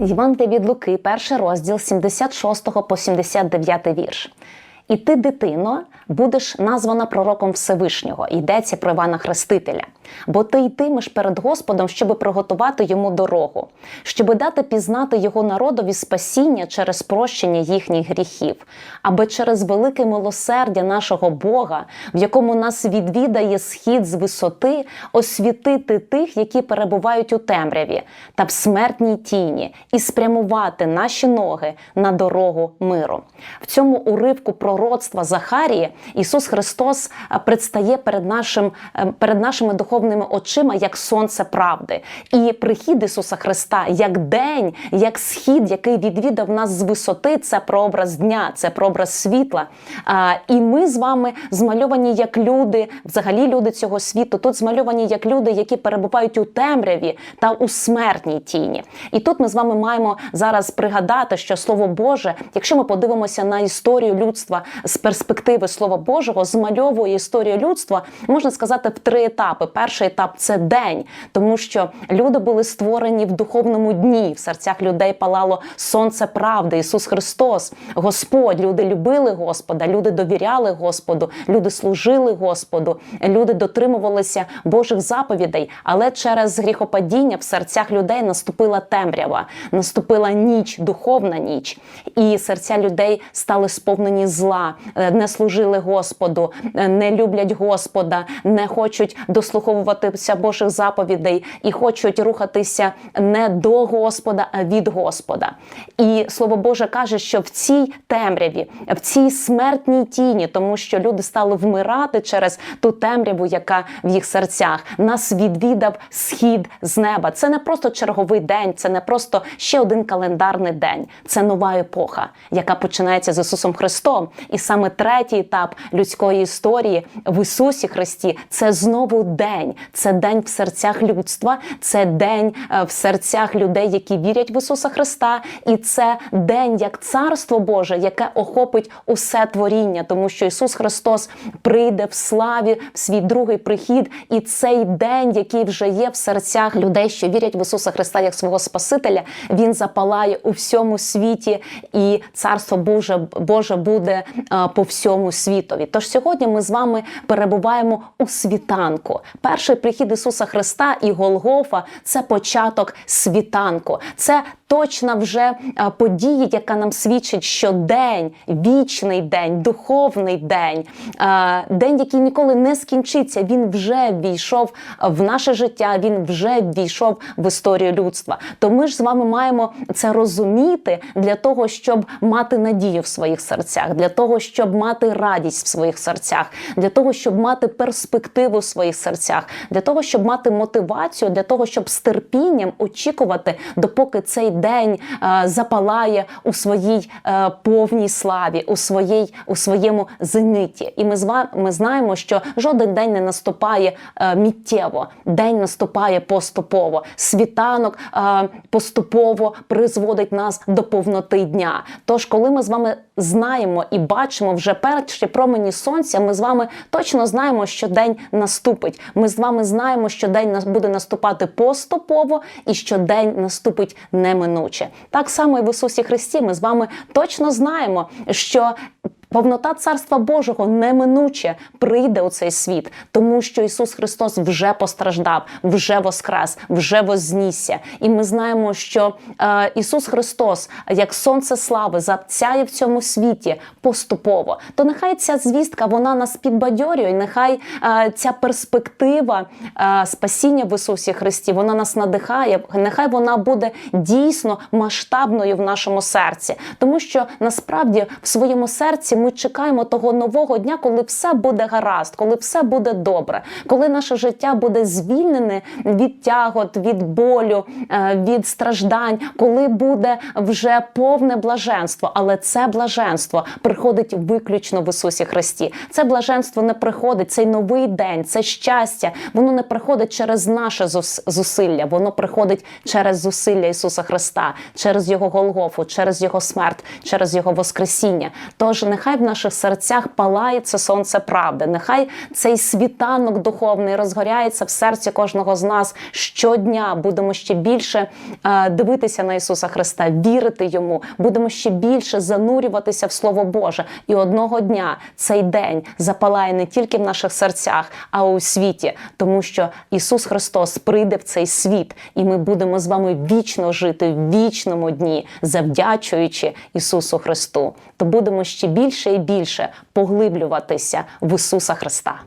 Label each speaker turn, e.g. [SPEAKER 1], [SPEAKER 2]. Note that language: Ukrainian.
[SPEAKER 1] Євангелія від Луки, перший розділ 76 по 79 вірш. І ти, дитино, будеш названа пророком Всевишнього. Йдеться про Івана Хрестителя. Бо ти йтимеш перед Господом, щоби приготувати йому дорогу, щоби дати пізнати його народові спасіння через прощення їхніх гріхів, аби через велике милосердя нашого Бога, в якому нас відвідає схід з висоти, освітити тих, які перебувають у темряві та в смертній тіні, і спрямувати наші ноги на дорогу миру. В цьому уривку пророцтва Захарії Ісус Христос е, предстає перед нашим е, перед нашими духовними очима як сонце правди. І прихід Ісуса Христа як день, як схід, який відвідав нас з висоти, це прообраз дня, це прообраз світла. І ми з вами змальовані як люди, взагалі люди цього світу. Тут змальовані як люди, які перебувають у темряві та у смертній тіні. І тут ми з вами маємо зараз пригадати, що Слово Боже, якщо ми подивимося на історію людства з перспективи Слова Божого, змальовує історію людства, можна сказати, в три етапи. Перший етап це день, тому що люди були створені в духовному дні. В серцях людей палало сонце правди, Ісус Христос, Господь. Люди любили Господа, люди довіряли Господу, люди служили Господу, люди дотримувалися Божих заповідей. Але через гріхопадіння в серцях людей наступила темрява, наступила ніч, духовна ніч, і серця людей стали сповнені зла, е, не служили Господу, е, не люблять Господа, не хочуть дослуховуватися Божих заповідей і хочуть рухатися не до Господа, а від Господа. І слово Боже каже, що в цій темряві, в цій смертній тіні, тому що люди стали вмирати через ту темряву, яка в їх серцях, нас відвідав схід з неба. Це не просто черговий день, це не просто ще один календарний день. Це нова епоха, яка починається з Ісусом Христом. І саме третій етап людської історії в Ісусі Христі це знову день. Це день в серцях людства, це день е, в серцях людей, які вірять в Ісуса Христа, і це день як Царство Боже, яке охопить усе творіння, тому що Ісус Христос прийде в славі в свій другий прихід, і цей день, який вже є в серцях людей, що вірять в Ісуса Христа як свого Спасителя, він запалає у всьому світі, і Царство Боже Боже буде по всьому світові. Тож сьогодні ми з вами перебуваємо у світанку. Перший прихід Ісуса Христа і Голгофа це початок світанку. Це точна вже е, подія, яка нам свідчить, що день, вічний день, духовний день, е, день, який ніколи не скінчиться, він вже війшов в наше життя, він вже війшов в історію людства. То ми ж з вами маємо це розуміти для того, щоб мати надію в своїх серцях, для того, щоб мати радість в своїх серцях, для того, щоб мати перспективу в своїх серцях, для того, щоб мати мотивацію, для того, щоб з терпінням очікувати, допоки цей день е, запалає у своїй е, повній славі, у своїй у своєму зениті. І ми з вами ми знаємо, що жоден день не наступає е, миттєво, день наступає поступово. Світанок поступово призводить нас до повноти дня. Тож, коли ми з вами знаємо і бачимо вже перші промені сонця, ми з вами точно знаємо, що день наступить. Ми з вами знаємо, що день буде наступати поступово і що день наступить неминуче. Так само і в Ісусі Христі. Ми з вами точно знаємо, що Повнота Царства Божого неминуче прийде у цей світ, тому що Ісус Христос вже постраждав, вже воскрес, вже вознісся. І ми знаємо, що е, Ісус Христос, як сонце слави, запцяє в цьому світі поступово. То нехай ця звістка вона нас підбадьорює, нехай е, ця перспектива е, спасіння в Ісусі Христі, вона нас надихає. Нехай вона буде дійсно масштабною в нашому серці, тому що насправді в своєму серці ми чекаємо того нового дня, коли все буде гаразд, коли все буде добре, коли наше життя буде звільнене від тягот, від болю, е, від страждань, коли буде вже повне блаженство. Але це блаженство приходить виключно в Ісусі Христі. Це блаженство не приходить, цей новий день, це щастя. Воно не приходить через наше зусилля, воно приходить через зусилля Ісуса Христа, через Його Голгофу, через Його смерть, через Його Воскресіння. Тож нехай нехай в наших серцях палає це сонце правди. Нехай цей світанок духовний розгоряється в серці кожного з нас щодня. Будемо ще більше е, дивитися на Ісуса Христа, вірити йому, будемо ще більше занурюватися в Слово Боже. І одного дня цей день запалає не тільки в наших серцях, а у світі, тому що Ісус Христос прийде в цей світ, і ми будемо з вами вічно жити в вічному дні, завдячуючи Ісусу Христу. То будемо ще більше і більше поглиблюватися в Ісуса Христа.